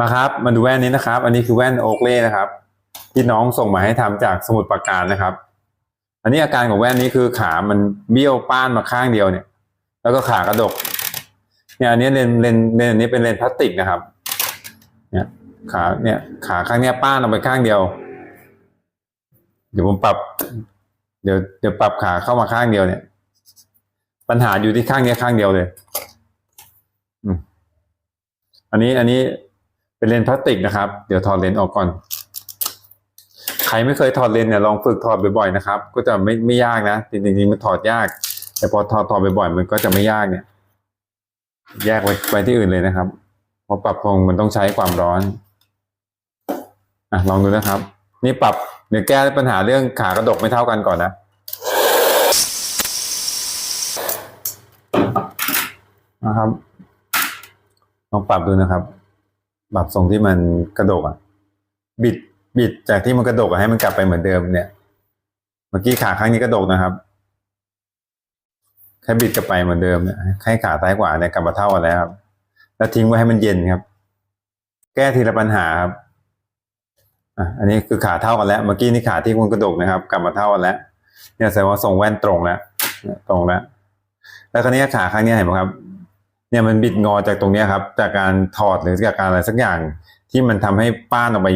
มาครับมาดูแว่นนี้นะครับ อันนี้คือแว่นโอเล่นะครับ ที่น้องส่งมาให้ทำจากสมุดปราการนะครับ อันนี้อาการของแว่นนี้คือขามันเบี้ยวป้านมาข้างเดียวเนี่ย แล้วก็ขากระดก เนี่ยอันนี้เลนเลนเลนอันนี้เป็นเลนพลาสติกนะครับ เนี่ยขาเนี่ยขาข้างเนี้ยป้านออกไปข้างเดียว เดี๋ยวผมปรับ เดี๋ยวเดี๋ยวปรับขาเข้ามาข้างเดียวเนี่ย ปัญหาอยู่ที่ข้างเนี้ยข้างเดียวเลยอืมอันนี้อันนี้ เป็นเลนส์พลาสติกนะครับ เดี๋ยวถอดเลนส์ออกก่อน ใครไม่เคยถอดเลนส์เนี่ยลองฝึกถอดบ่อยๆนะครับ ก็จะไม่ไม่ยากนะจริงๆมันถอดยาก แต่พอถอดถอดบ่อยๆมันก็จะไม่ยากเนี่ย แยกไว้ไว้ที่อื่นเลยนะครับเพราะปรับพงมันต้องใช้ความร้อนอะลองดูนะครับ นี่ปรับเดี๋ยวแก้ปัญหาเรื่องขากระดกไม่เท่ากันก่อนนะนะครับลองปรับดูนะครับ ปรับทรงที่มันกระดกอะ บิดบิดจากที่มันกระดกอะให้มันกลับไปเหมือนเดิมเนี่ย เมื่อกี้ขาข้างนี้กระดกนะครับแค่บิดกลับไปเหมือนเดิมเนี่ยให้ขาซ้ายขวาเนี่ยกลับมาเท่ากันแล้วครับ แล้วทิ้งไว้ให้มันเย็นครับ แก้ทีละปัญหาครับอะอันนี้คือขาเท่ากันแล้ว เมื่อกี้นี่ขาที่มันกระดกนะครับ กลับมาเท่ากันแล้ว เนี่ยแสดงว่าทรงแว่นตรงแล้วตรงแล้ว แล้วคราวนี้ขาข้างนี้เห็นไหมครับ เนี่ยมันบิดงอจากตรงเนี้ยครับ จากการถอดหรือจากการอะไรสักอย่างที่มันทำให้ป้านออกไป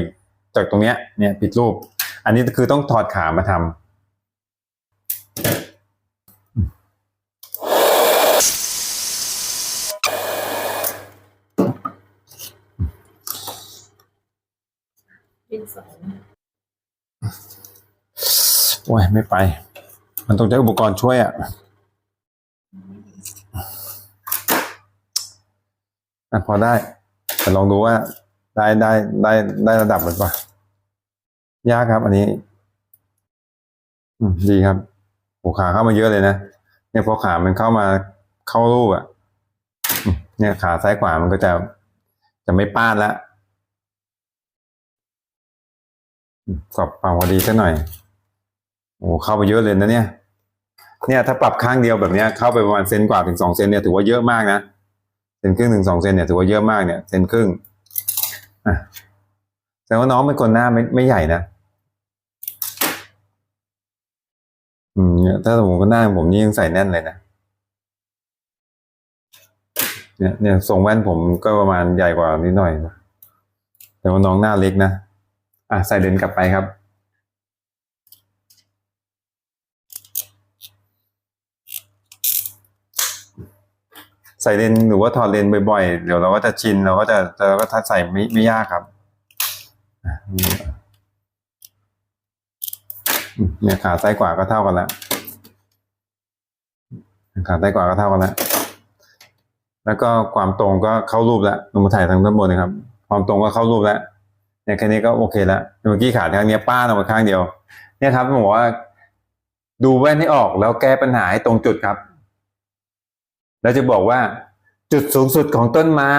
จากตรงเนี้ยเนี่ยผิดรูป อันนี้คือต้องถอดขามาทำดินสอโอ้ยไม่ไป มันต้องใช้อุปกรณ์ช่วยอะ อะพอได้แต่ลองดูว่าได้ได้ได้ได้ระดับหรือเปล่ายากครับ อันนี้ อืมดีครับโอ้ขาเข้ามาเยอะเลยนะเนี่ยพอขามันเข้ามาเข้ารูปอะเนี่ยขาซ้ายขวามันก็จะจะไม่ป้านละอืมกรอบปรับพอดีสักหน่อยโอ้เข้าไปเยอะเลยนะเนี่ย เนี่ยถ้าปรับข้างเดียวแบบเนี้ยเข้าไปประมาณเซนกว่าถึงสองเซนเนี่ยถือว่าเยอะมากนะ นครึ่งถึงสองเซนเนี่ยถือว่าเยอะมากเนี่ยเซนครึ่งอะแสดงว่าน้องเป็นคนหน้าไม่ไม่ใหญ่นะอืมเนี่ยถ้าสมมติหน้าผมนี่ยังใส่แน่นเลยนะเนี่ยเนี่ยทรงแว่นผมก็ประมาณใหญ่กว่านิดหน่อยนะแต่ว่าน้องหน้าเล็กนะอะใส่เลนกลับไปครับ ใส่เลนหรือว่าถอดเลนบ่อยๆ เดี๋ยวเราก็จะชินเราก็จะเราก็ถ้าใส่ไม่ไม่ยากครับเนี่ยขาซ้ายขวาก็เท่ากันแล้วขาซ้ายขวาก็เท่ากันแล้วแล้วก็ความตรงก็เข้ารูปแล้วลงมาถ่ายทางด้านบนนะครับ ความตรงก็เข้ารูปแล้วเนี่ยแค่นี้ก็โอเคแล้วเมื่อกี้ขาทางนี้ป้านออกมาข้างเดียว เนี่ยครับผมบอกว่า ดูแว่นให้ออกแล้วแก้ปัญหาให้ตรงจุดครับ เราจะบอกว่า จุดสูงสุดของต้นไม้